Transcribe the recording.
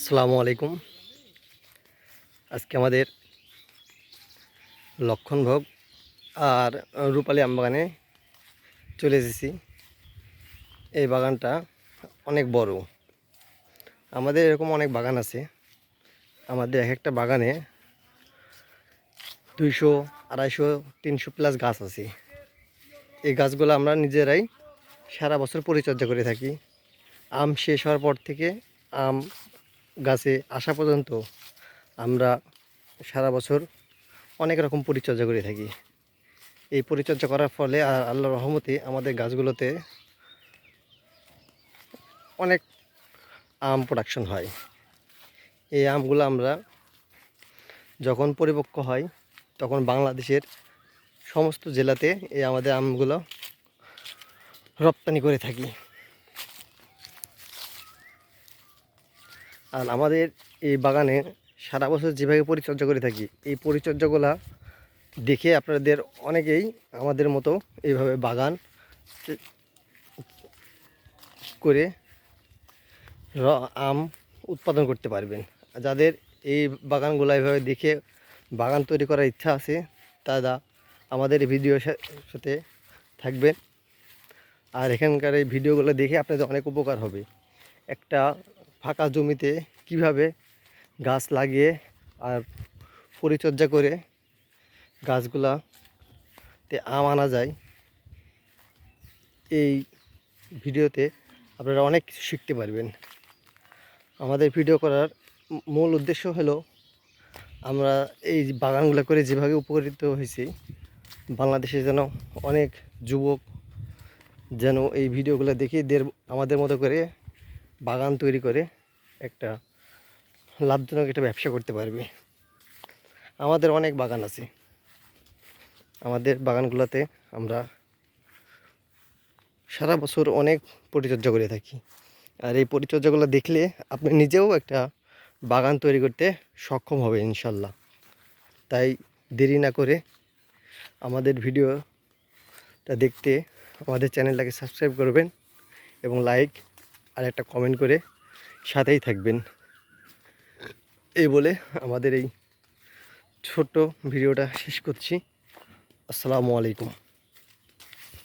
আসসালামু আলাইকুম। আজকে আমাদের লক্ষণভোগ আর রূপালী আম বাগানে চলে এসেছি। এই বাগানটা অনেক বড়। আমাদের এরকম অনেক বাগান আছে। আমাদের এক একটা বাগানে দুইশো, আড়াইশো, তিনশো প্লাস গাছ আছে। এই গাছগুলো আমরা নিজেরাই সারা বছর পরিচর্যা করে থাকি। আম শেষ হওয়ার পর থেকে আম গাছে আসা পর্যন্ত আমরা সারা বছর অনেক রকম পরিচর্যা করে থাকি। এই পরিচর্যা করার ফলে আর আল্লাহর রহমতে আমাদের গাছগুলোতে অনেক আম প্রোডাকশন হয়। এই আমগুলো আমরা যখন পরিপক্ক হয়, তখন বাংলাদেশের সমস্ত জেলাতে এই আমাদের আমগুলো রপ্তানি করে থাকি। আর আমাদের এই বাগানে সারা বছর যেভাবে পরিচর্যা করে থাকি, এই পরিচর্যাগুলা দেখে আপনাদের অনেকেই আমাদের মতো এইভাবে বাগান করে র, আম উৎপাদন করতে পারবেন। যাদের এই বাগানগুলো এইভাবে দেখে বাগান তৈরি করার ইচ্ছা আছে, তারা আমাদের ভিডিওর সাথে থাকবেন। আর এখানকার এই ভিডিওগুলো দেখে আপনাদের অনেক উপকার হবে। একটা ফাঁকা জমিতে কীভাবে গাছ লাগিয়ে আর পরিচর্যা করে গাছগুলাতে আম আনা যায়, এই ভিডিওতে আপনারা অনেক কিছু শিখতে পারবেন। আমাদের ভিডিও করার মূল উদ্দেশ্য হলো, আমরা এই বাগানগুলো করে যেভাবে উপকৃত হয়েছি, বাংলাদেশে যেন অনেক যুবক যেন এই ভিডিওগুলো দেখে দের আমাদের মতো করে বাগান তৈরি করে একটা লাভজনক একটা ব্যবসা করতে পারবে। আমাদের অনেক বাগান আছে। আমাদের বাগানগুলোতে আমরা সারা বছর অনেক পরিচর্যা করে থাকি। আর এই পরিচর্যাগুলো দেখলে আপনি নিজেও একটা বাগান তৈরি করতে সক্ষম হবে ইনশাল্লাহ। তাই দেরি না করে আমাদের ভিডিওটা দেখতে আমাদের চ্যানেলটাকে সাবস্ক্রাইব করবেন এবং লাইক আর একটা কমেন্ট করে সাথেই থাকবেন। এই বলে আমাদের এই ছোট্ট ভিডিওটা শেষ করছি। আসসালামু আলাইকুম।